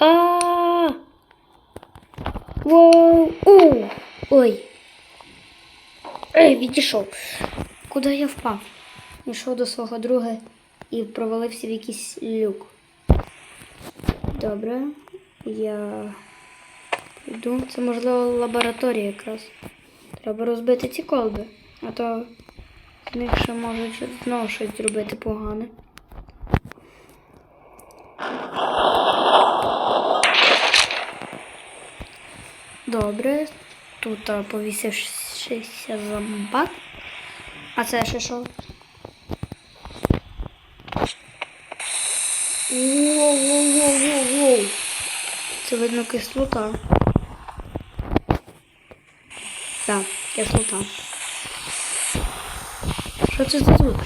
А. Воу. Оу. Ой. Ей, відійшов. Куди я впав? Йшов до свого друга і провалився в якийсь люк. Добре. Я йду. Це можливо лабораторія якраз. Треба розбити ці колби, а то з них ще можуть знову щось зробити погане. Добре. Тут а, повісившися зомбак. А це ще що? Воу-воу-воу-воу-воу. Це видно кислота. Так, кислота. Що це за звук?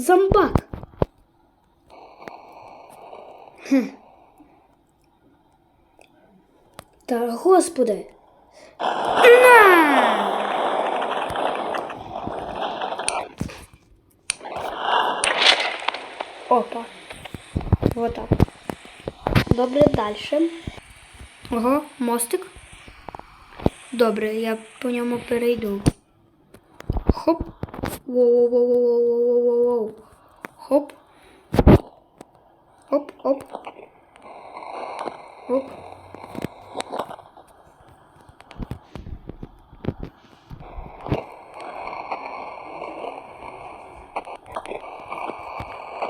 Зомбак. Та господи. На! Опа. Вот так. Добре, далі. Ого, мостик. Добре, я по ньому перейду. Хоп. Воу-воу-воу-воу-воу-воу-воу. Хоп. Хоп, хоп. Хоп.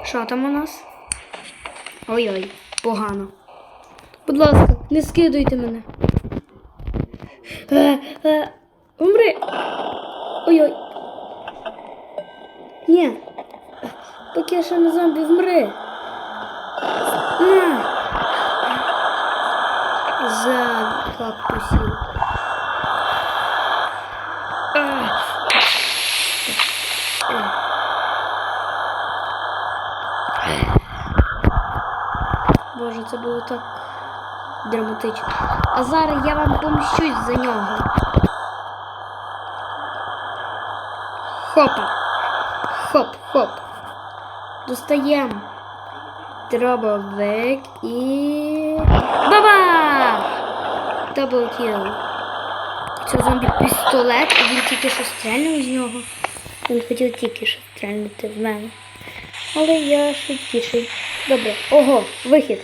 Що там у нас? Ой-ой, погано. Будь ласка, не скидуйте мене. Е, е, умри. Ой-ой. Ні. Я ще зомбі вмри. На. За кактусів. А. Боже, це було так драматично. А зараз я вам помщусь за нього. Хопа. Хоп, хоп. Достаємо. Дробовик і. Баба! Даблкіл. Це зомбі пістолет, і він тільки що стрельнув з нього. Він хотів тільки що стрельнути в мене. Але я швидкіший. Добре. Ого, вихід.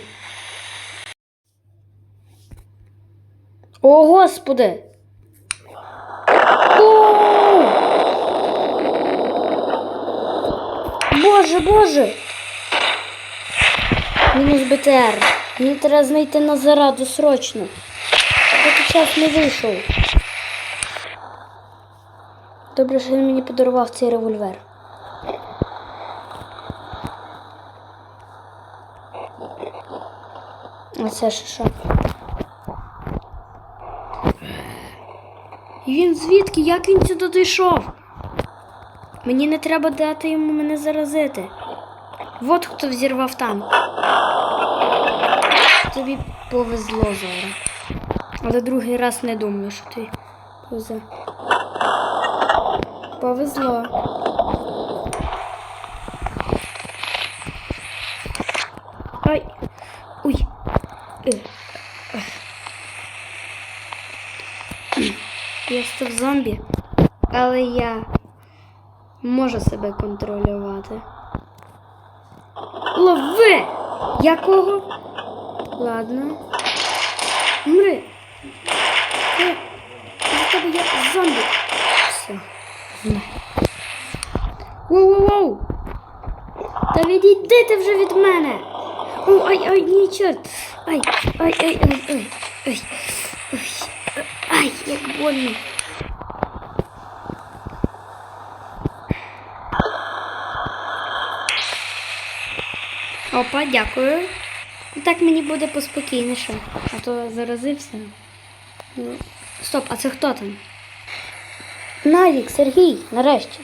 О, господи! О! Боже, боже! Мінус БТР. Мені треба знайти на зараду срочно. Поки час не вийшов. Добре, що він мені подарував цей револьвер. А це ще що? І Він звідки? Як він сюди дійшов? Мені не треба дати йому мене заразити. От хто взірвав танк. Тобі повезло зараз. Але другий раз не думаю, що ти повезе. Повезло. Ай. Ой. Е. Ех. Я став зомбі, але я можу себе контролювати. Лови! Якого? Ладно. Мри. Е, За тебе я зомбі. Все. Воу-воу-воу! Та відійди ти вже від мене! О, ай, ай, ні, чорт! Ай, ай, ай, ай, ай, ай, ай, ай, як больно. Опа, дякую. Ну, Так мені буде поспокійніше, а то заразився. Ну, Стоп, а це хто там? Навік, Сергій, нарешті.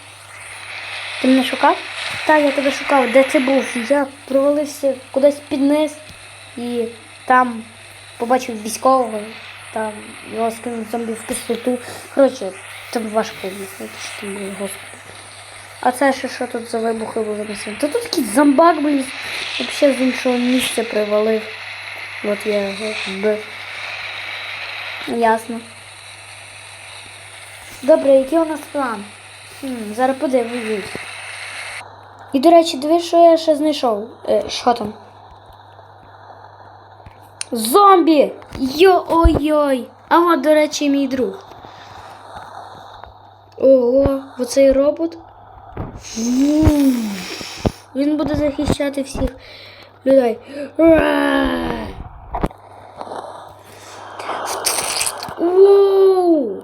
Ти мене шукав? Так, я тебе шукав. Де ти був? Я провалився кудись під і там побачив військового. там його скинуть зомбі в кислоту. Коротше, там важко об'яснити, що там було, господи. А це ще що тут за вибухи були на? Та тут такий зомбак, блін, взагалі з іншого місця привалив. От я його вбив. Ясно. Добре, який у нас план? Хм, зараз подивлюсь. І, до речі, дивись, що я ще знайшов. Е, що там? Зомбі! Йо-ой-ой! А от, до речі, мій друг. Ого, оцей робот. Ву. Він буде захищати всіх людей. Воу!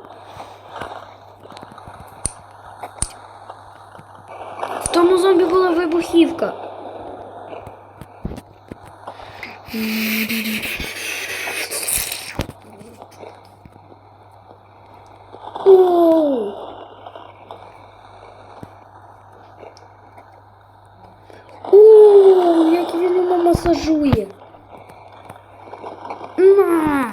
В тому зомбі була вибухівка. Оу! Оу, як він йому масажує. На!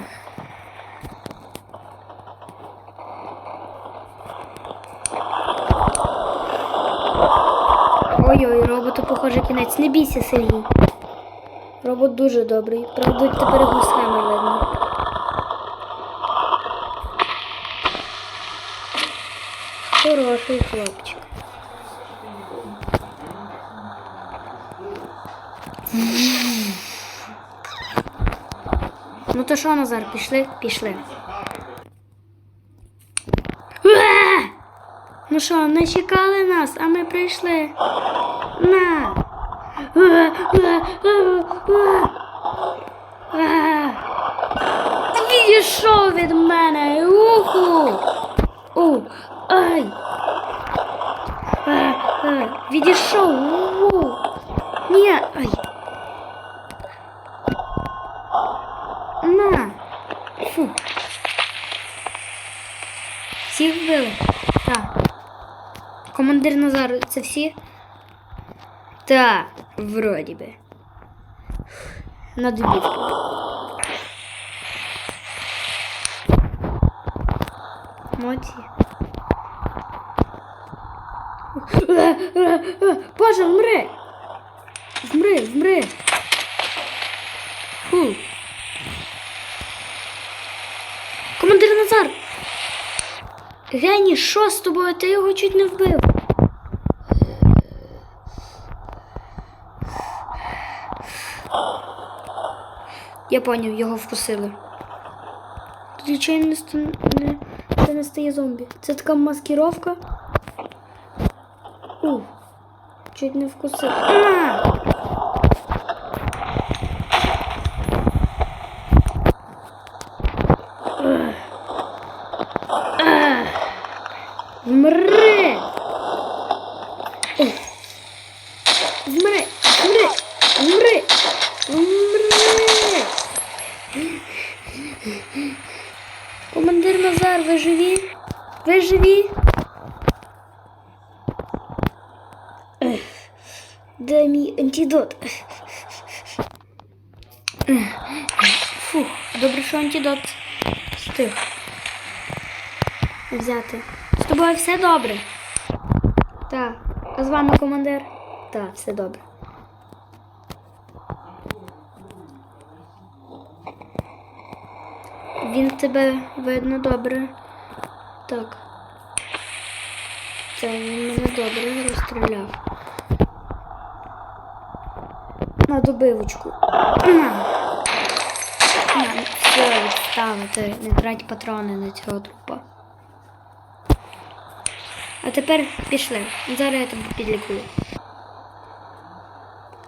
Ой-ой, роботу, похоже, кінець. Не бійся, Сергій. Робот дуже добрий. Правда, тепер схеми видно. Ну то що, Назар, пішли? Пішли. Ну що, не чекали нас, а ми прийшли. На. Відійшов від мене. Уху. У. Ай. А, а. Відійшов. Ні. Ай. На. Фу. Всіх вбили? Так. Назар, це всі? Так, вроді би. На добітку. Молодці. Боже, вмри! Вмри, вмри! Фу. Командир Назар! Гені, що з тобою? Ти його чуть не вбив. Я поняв, його вкусили. Тут нічого не, ста- не, це не стає зомбі. Це така маскировка. У, чуть не вкусив. На! Вмри! О. Вмри! Вмри! Вмри! Вмри! Командир Назар, ви живі? Ви живі? Де мій антидот? Фух, добре, що антидот встиг взяти. З тобою все добре? Так. А з вами командир? Так, все добре. Він тебе видно добре. Так. Це він мене добре розстріляв. На добивочку. На. На, все, відставити. Не трать патрони на цього трупа. А тепер пішли. Зараз я тебе підлікую.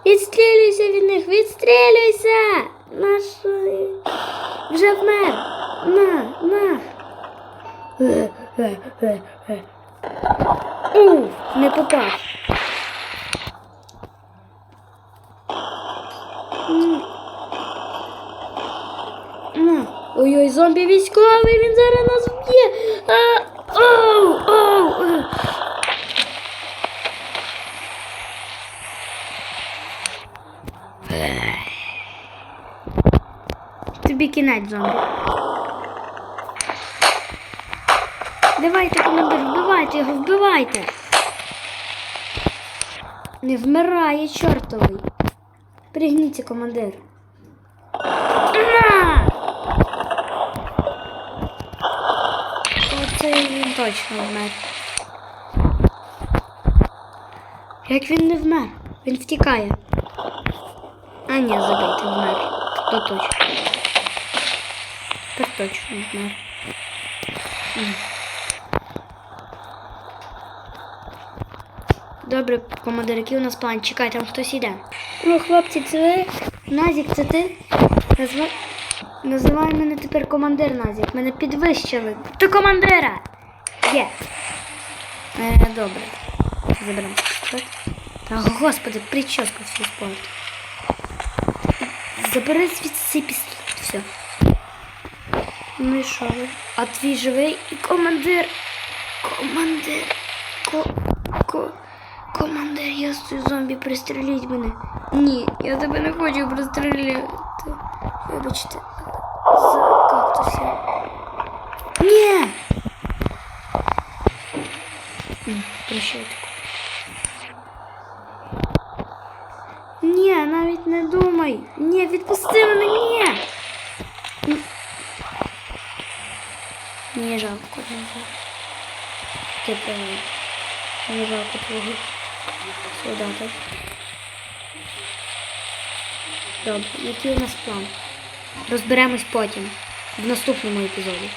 Відстрілюйся від них, відстрілюйся! Наш вже вмер. На, на. Е, е, е, е. У, не попав. Ой-ой, зомбі військовий, він зараз нас вб'є. Оу, оу. Тобі кінець зомбі. Давайте, командир, вбивайте його, вбивайте. Не вмирає чортовий. Пригніться, командир. На! Оце він точно вмер. Як він не вмер? Він втікає. А ні, забийте, вмер. То точно. Тепер точно вмер. Добре, командир, який у нас план? Чекай, там хтось іде. Ну, хлопці, це ви? Назік, це ти? Назва... Називай мене тепер командир Назік. Мене підвищили. Ти командира! Є. Е, добре. Заберемо. Та, господи, прическу всю спорту. Забери звідси цей пістолет. Все. Ну і що ви? А твій живий і командир. Командир. Ко... Ко... Командир, я стою зомбі, пристреліть мене. Ні, я тебе не хочу пристріляти. Вибачте. За кактуси. Ні! М, Прощайте. Ні, навіть не думай. Ні, відпусти мене, ні. М. Мені жалко, не жалко. Ти правий. Мені жалко твого Солдата. Добре, який у нас план? Розберемось потім, в наступному епізоді.